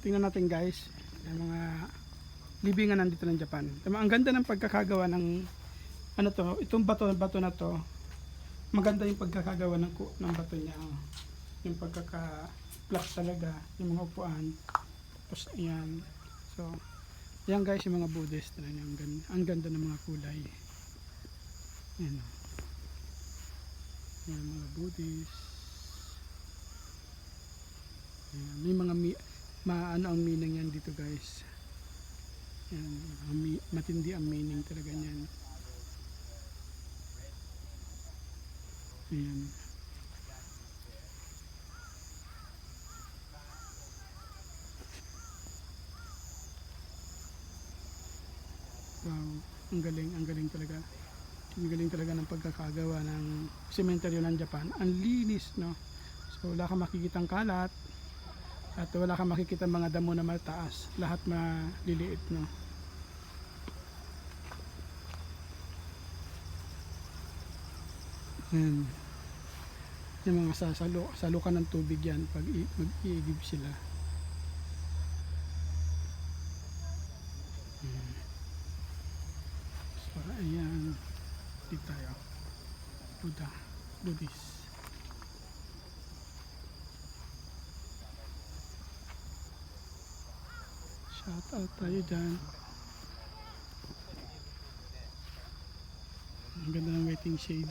tingnan natin guys. Yung mga libingan nandito ng Japan. Tama, ang ganda ng pagkakagawa ng ano to, itong bato, bato na to. Maganda yung pagkakagawa ng, ng bato niya. oh. Yung pagkaka-flat talaga, yung mga upuan. Tapos ayan. So, yan guys, yung mga Buddhist na. Ang ganda, ang ganda ng mga kulay. Yan. oh. Yan, mga Buddhist. Ayan, may mga mi, ma, ano ang meaning yan dito guys. Yan, matindi ang meaning talaga niyan. Ayan. Wow, ang galing, ang galing talaga. Ang galing talaga ng pagkakagawa ng sementeryo ng Japan. Ang linis, no? So wala kang makikitang kalat at wala kang makikita mga damo na mataas. Lahat maliliit, no? Yan. Yung mga sasalo, salukan ng tubig yan pag mag-iigib sila. Yan. So, ayan. Dito tayo. Buddha. Buddhist. Shout out tayo dyan. Ang ganda ng waiting shade.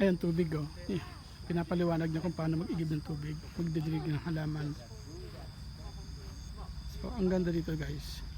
Ayan, tubig oh. Eh, Pinapaliwanag niya kung paano mag-igib ng tubig, magdidilig ng halaman. So, ang ganda dito guys.